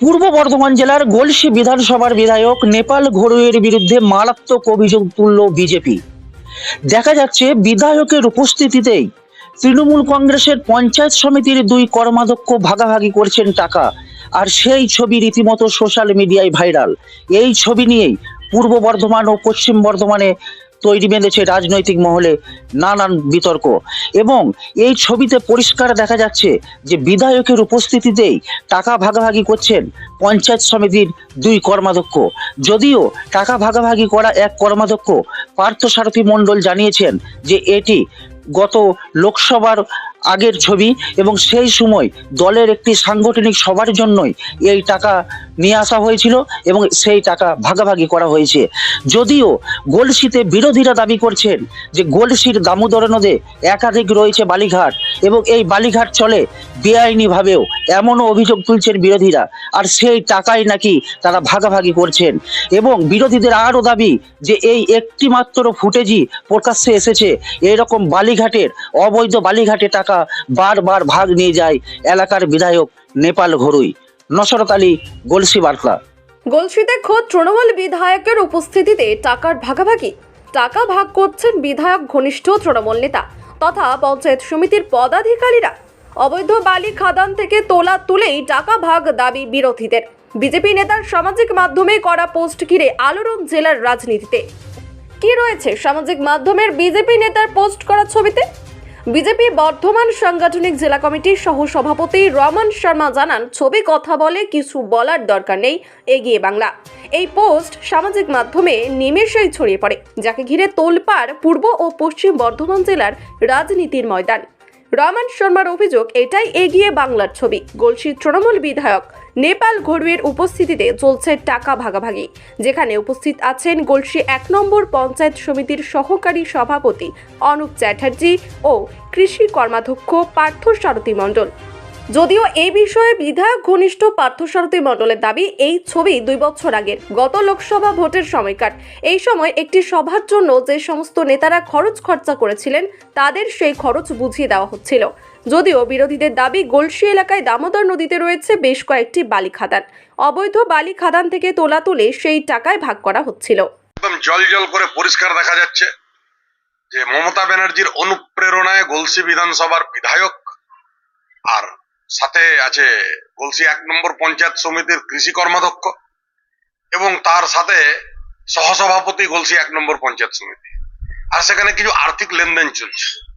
পূর্ব বর্ধমান জেলার গলসি বিধানসভার বিধায়ক নেপাল ঘোরুয়ের বিরুদ্ধে মারাত্মক অভিযোগ তুলল বিজেপি। দেখা যাচ্ছে বিধায়কের উপস্থিতিতেই তৃণমূল কংগ্রেসের পঞ্চায়েত সমিতির দুই কর্মাধ্যক্ষ ভাগাভাগি করছেন টাকা, আর সেই ছবি রীতিমতো সোশ্যাল মিডিয়ায় ভাইরাল। এই ছবি নিয়েই পূর্ব বর্ধমান ও পশ্চিম বর্ধমানে তৈরি বেঁধেছে রাজনৈতিক মহলে নানান বিতর্ক। এবং এই ছবিতে পরিষ্কার দেখা যাচ্ছে যে বিধায়কের উপস্থিতিতেই টাকা ভাগাভাগি করছেন পঞ্চায়েত সমিতির দুই কর্মাধ্যক্ষ। যদিও টাকা ভাগাভাগি করা এক কর্মাধ্যক্ষ, পার্থসারথী মণ্ডল জানিয়েছেন যে এটি গত লোকসভার আগের ছবি এবং সেই সময় দলের একটি সাংগঠনিক সভার জন্যই এই টাকা নিয়ে আসা হয়েছিল এবং সেই টাকা ভাগাভাগি করা হয়েছে। যদিও গোলসিতে বিরোধীরা দাবি করছেন যে গোলসির দামোদর নদে একাধিক রয়েছে বালিঘাট এবং এই বালিঘাট চলে বেআইনিভাবেও এমনও অভিযোগ তুলছেন বিরোধীরা। আর সেই টাকাই নাকি তারা ভাগাভাগি করছেন। এবং বিরোধীদের আরও দাবি যে এই একটিমাত্র ফুটেজই প্রকাশ্যে এসেছে। এরকম বালিঘাটের অবৈধ বালিঘাটে টাকা বারবার ভাগ নিয়ে যায় এলাকার বিধায়ক নেপাল ঘরুই। নসরত আলী গলসি বার্তা। গলসিতে খোদ তৃণমূল বিধায়কের উপস্থিতিতে টাকার ভাগাভাগি। টাকা ভাগ করছেন বিধায়ক ঘনিষ্ঠ তৃণমূল নেতা তথা পঞ্চায়েত সমিতির পদাধিকারীরা। অবৈধ বালি খাদান থেকে তোলা তুলেই টাকা ভাগ দাবি বিরোধীদের। বিজেপি নেতার সামাজিক মাধ্যমে করা পোস্ট ঘিরে আলোড়ন জেলার রাজনীতিতে। কি রয়েছে সামাজিক মাধ্যমের বিজেপি নেতার পোস্ট করা ছবিতে? বিজেপি বর্ধমান সাংগঠনিক জেলা কমিটির সহ সভাপতি রমন শর্মা জানান, ছবি কথা বলে, কিছু বলার দরকার নেই। এগিয়ে বাংলা। এই পোস্ট সামাজিক মাধ্যমে নিমেষেই ছড়িয়ে পড়ে, যাকে ঘিরে তোলপাড় পূর্ব ও পশ্চিম বর্ধমান জেলার রাজনীতির ময়দান। রমন শর্মার অভিযোগ এটাই এগিয়ে বাংলার ছবি। গলসির তৃণমূল বিধায়ক নেপাল ঘড়ুয়ের উপস্থিতিতে চলছে টাকা ভাগাভাগি, যেখানে উপস্থিত আছেন গলসি এক নম্বর পঞ্চায়েত সমিতির সহকারী সভাপতি অনুপ চ্যাটার্জি ও কৃষি কর্মাধ্যক্ষ পার্থ সারথী মণ্ডল। যদিও এই বিষয়ে বিধায়ক ঘনিষ্ঠ পার্থসারথী মণ্ডলের দাবি, এই ছবি দুই বছর আগের। গত লোকসভা ভোটের সময়কার। এই সময় একটি সভার জন্য যে সমস্ত নেতারা খরচ খরচা করেছিলেন, তাদের সেই খরচ বুঝিয়ে দেওয়া হচ্ছিল। যদিও বিরোধীদের দাবি গোলসি এলাকায় দামোদর নদীতে রয়েছে বেশ কয়েকটি বালি খাদান। অবৈধ বালি খাদান থেকে তোলা তুলে সেই টাকায় ভাগ করা হচ্ছিল। জল জল করে পরিষ্কার দেখা যাচ্ছে যে মমতা ব্যানার্জির অনুপ্রেরণায় গলসি বিধানসভার বিধায়ক আর সাথে আছে গলসি এক নম্বর পঞ্চায়েত সমিতির কৃষি কর্মাধ্যক্ষ এবং তার সাথে সহসভাপতি গলসি এক নম্বর পঞ্চায়েত সমিতি। আর সেখানে কিছু আর্থিক লেনদেন চলছে।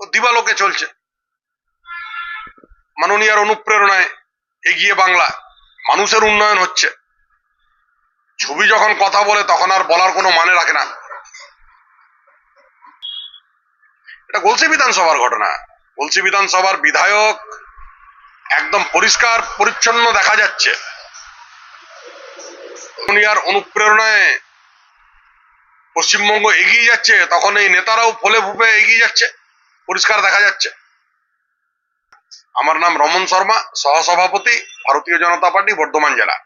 ও দিবালোকে চলছে। মাননীয়ার অনুপ্রেরণায় এগিয়ে বাংলা মানুষের উন্নয়ন হচ্ছে। ছবি যখন কথা বলে তখন আর বলার কোনো মানে রাখে না। এটা গলসি বিধানসভার ঘটনা। গলসি বিধানসভার বিধায়ক, একদম পরিষ্কার, পরিচ্ছন্ন দেখা যাচ্ছে। অনুপ্রেরণায় পশ্চিমবঙ্গ এগিয়ে যাচ্ছে, তখন এই নেতারাও ফলে ফুপে এগিয়ে যাচ্ছে, পরিষ্কার দেখা যাচ্ছে। আমার নাম রমন শর্মা, সহসভাপতি, ভারতীয় জনতা পার্টি, বর্ধমান জেলা।